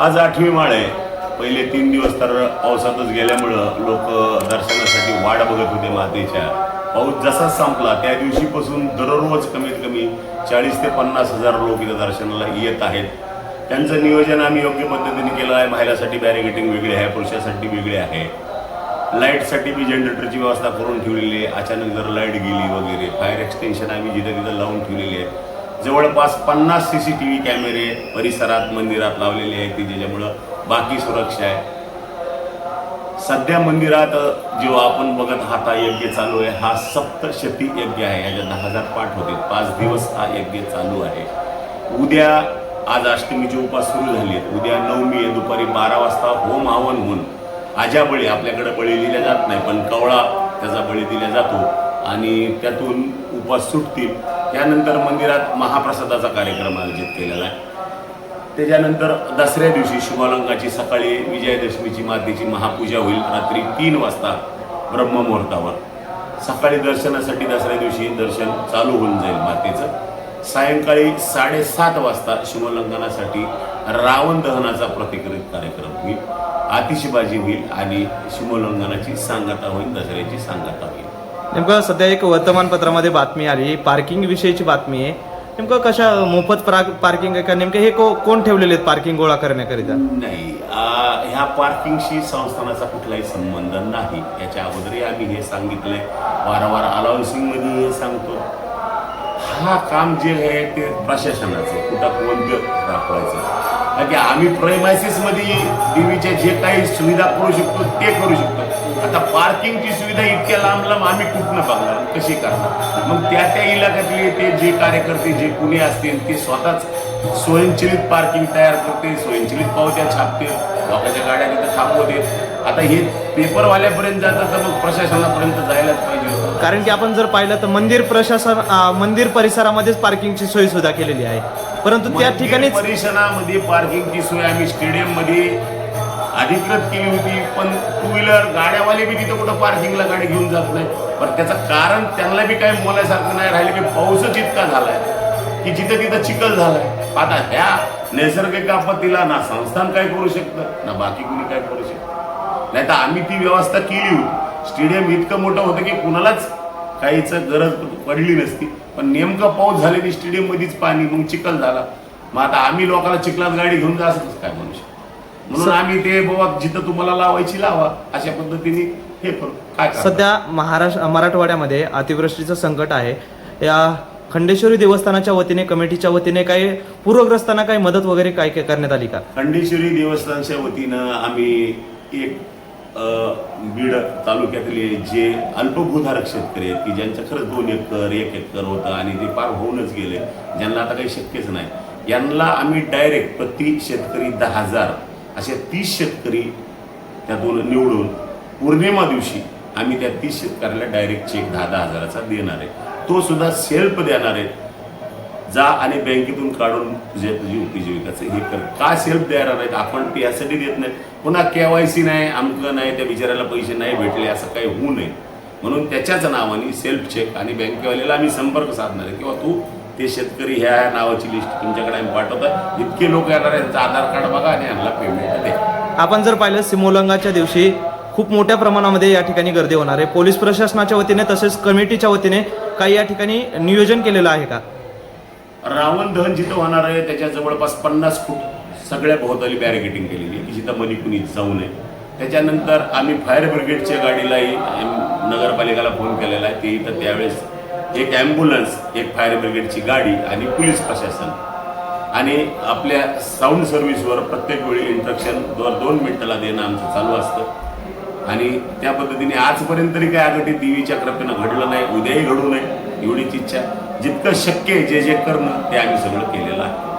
आज आठवी माळ आहे. पहिले तीन दिवस तर पावसातच गेल्यामुळं लोक दर्शनासाठी वाट बघत होते मातेच्या. पाऊस जसाच संपला त्या दिवशीपासून दररोज कमीत कमी चाळीस ते पन्नास हजार लोक इथं दर्शनाला येत आहेत. त्यांचं नियोजन आम्ही योग्य पद्धतीने केलं आहे. महिलासाठी बॅरिगेटिंग वेगळी आहे पुरुषासाठी वेगळी आहे. लाईटसाठी बी जनरेटरची व्यवस्था करून ठेवलेली आहे. अचानक जर लाइट गेली वगैरे फायर एक्सटेन्शन आम्ही जिथं तिथं लावून ठेवलेली आहे. जवळपास पन्नास सी सी टी व्ही कॅमेरे परिसरात मंदिरात लावलेले आहेत की ज्याच्यामुळं बाकी सुरक्षा आहे. सध्या मंदिरात जो आपण बघत आहात हा यज्ञ चालू आहे. हा सप्तशती यज्ञ आहे. याच्या दहा हजार पाठ होते. पाच दिवस हा यज्ञ चालू आहे. उद्या आज अष्टमीचे उपास सुरू झाले आहेत उद्या नवमी आहे. दुपारी बारा वाजता होम हवन होऊन आजा बळी आपल्याकडे बळी दिल्या जात नाही पण कवळा त्याचा बळी दिला जातो. आणि त्यातून उपास सुटतील. त्यानंतर मंदिरात महाप्रसादाचा कार्यक्रम आयोजित केलेला आहे. त्याच्यानंतर दसऱ्या दिवशी शुभालंकाची सकाळी विजयादशमीची मातेची महापूजा होईल. रात्री तीन वाजता ब्रह्ममुहूर्तावर. सकाळी दर्शनासाठी दसऱ्या दिवशी दर्शन चालू होऊन जाईल मातेचं. सायंकाळी साडेसात वाजता शिवलंकनासाठी रावण दहनाचा प्रतिकृत कार्यक्रम होईल. आतिषबाजी होईल आणि शिवलंकनाची सांगता होईल दसऱ्याची सांगता होईल. नेमकं सध्या एक वर्तमानपत्रामध्ये बातमी आली पार्किंग विषयीची बातमी आहे. नेमकं कशा मोफत पार्किंग आहे का? नेमकं हे को कोण ठेवलेले आहेत पार्किंग गोळा करण्याकरिता? नाही आ, ह्या पार्किंगशी संस्थानाचा कुठलाही संबंध नाही. याच्या अगोदरही आम्ही हे सांगितलंय. वारंवार अनाउन्सिंगमध्ये हे सांगतो. हा काम जे आहे ते प्रशासनाचं कुठं कोणतं दाखवायचं. कारण की आम्ही प्रेमायसिसमध्ये देवीच्या जे काही सुविधा करू शकतो ते करू शकतो. आता पार्किंगची सुविधा इतक्या लांब लांब आम्ही कुठनं बघणार? कशी करणार? मग त्या त्या इलाक्यातले ते जे कार्यकर्ते जे कुणी असतील ते स्वतःच स्वयंचलित पार्किंग तयार करते स्वयंचलित पावत्या छापते लोकांच्या गाड्या तिथं थांबवते. आता हे पेपरवाल्यापर्यंत जातं तर मग प्रशासनापर्यंत जायलाच पाहिजे कारण की आपण जर पाहिलं तर मंदिर प्रशासन मंदिर परिसरामध्येच पार्किंगची सोय सुद्धा केलेली आहे. परंतु त्या ठिकाणीच परिसरामध्ये पार्किंगची सोय आम्ही स्टेडियममध्ये अधिकृत केली होती पण टू व्हीलर गाड्यावाले बी तिथं कुठं पार्किंगला गाडी घेऊन जात नाही पण त्याचं कारण त्यांना बी काही बोलायसारखं नाही राहिलं की पाऊसच इतका झालाय की जिथं तिथं चिखल झालाय. आता ह्या नैसर्गिक आपत्तीला ना संस्थान काय करू शकतं ना बाकी कुणी काय करू शकतं? नाही तर आम्ही ती व्यवस्था केली होती. स्टेडियम इतकं मोठं होतं की कुणालाच काहीच गरज पडली नसती. पण नेमकं पाऊस झालेली स्टेडियम मध्येच पाणी मग चिखल झाला. मग आता आम्ही लोकांना चिखलात गाडी घेऊन जायचं काय म्हणू शकतो? म्हणून आम्ही ते बाबा जिथं तुम्हाला लावायची लावा. अशा पद्धतीने हे करू काय? सध्या महाराष्ट्र मराठवाड्यामध्ये अतिवृष्टीचं संकट आहे. या खंडेश्वरी देवस्थानाच्या वतीने कमिटीच्या वतीने काही पूरग्रस्तांना काही मदत वगैरे काय काय करण्यात आली का? खंडेश्वरी देवस्थानच्या वतीनं आम्ही एक अ, बीड तालुक्यातले जे अल्पभूधारक शेतकरी आहेत की ज्यांचं खरंच दोन एकर एक एकर होतं आणि ते पार होऊनच गेले ज्यांना आता काही शक्यच नाही. यांना आम्ही डायरेक्ट प्रति शेतकरी दहा हजार असे तीस शेतकरी त्यातून निवडून पौर्णिमा दिवशी आम्ही त्या तीस शेतकऱ्याला डायरेक्ट चेक दहा दहा हजाराचा देणार आहे. तो सुद्धा सेल्फ देणार आहे. जा आणि बँकेतून काढून तुझ्या तुझी उपजीविकाचं हे कर. का सेल्फ देणार नाहीत आपण ते यासाठी देत नाही. पुन्हा के वाय सी नाही अमकं नाही त्या बिचाऱ्याला पैसे नाही भेटले असं काही होऊ नये. म्हणून त्याच्याच नावाने सेल्फ चेक आणि बँकेवाल्याला आम्ही संपर्क साधणार आहे. किंवा तू ते शेतकरी ह्या नावाची लिस्ट तुमच्याकडे आम्ही पाठवतो. इतके लोक येणार त्यांचं आधार कार्ड बघा आणि यांना पेमेंट द्या आपण जर पाहिलं सिमोलंगाच्या दिवशी खूप मोठ्या प्रमाणामध्ये या ठिकाणी गर्दी होणार आहे. पोलीस प्रशासनाच्या वतीने तसेच कमिटीच्या वतीने काही या ठिकाणी नियोजन केलेलं आहे का? रावण दहन जिथं होणार आहे त्याच्या जवळपास पन्नास फूट सगळ्या भोवताली बॅरिगेटिंग केलेली आहे की जिथं मनी कुणी जाऊ नये. त्याच्यानंतर आम्ही फायर ब्रिगेडच्या गाडीलाही नगरपालिकेला फोन केलेला आहे. ते इथं त्यावेळेस एक ॲम्ब्युलन्स एक फायर ब्रिगेडची गाडी आणि पोलीस प्रशासन. आणि आपल्या साऊंड सर्व्हिसवर प्रत्येक वेळी इंट्रक्शन दर दोन मिनिटाला देणं आमचं चालू असतं. आणि त्या पद्धतीने आजपर्यंत तरी काय अगदी देवीच्या कृपेनं घडलं नाही उद्याही घडू नये एवढीच इच्छा. जितकं शक्य आहे जे जे करणं ते आम्ही सगळं केलेलं आहे.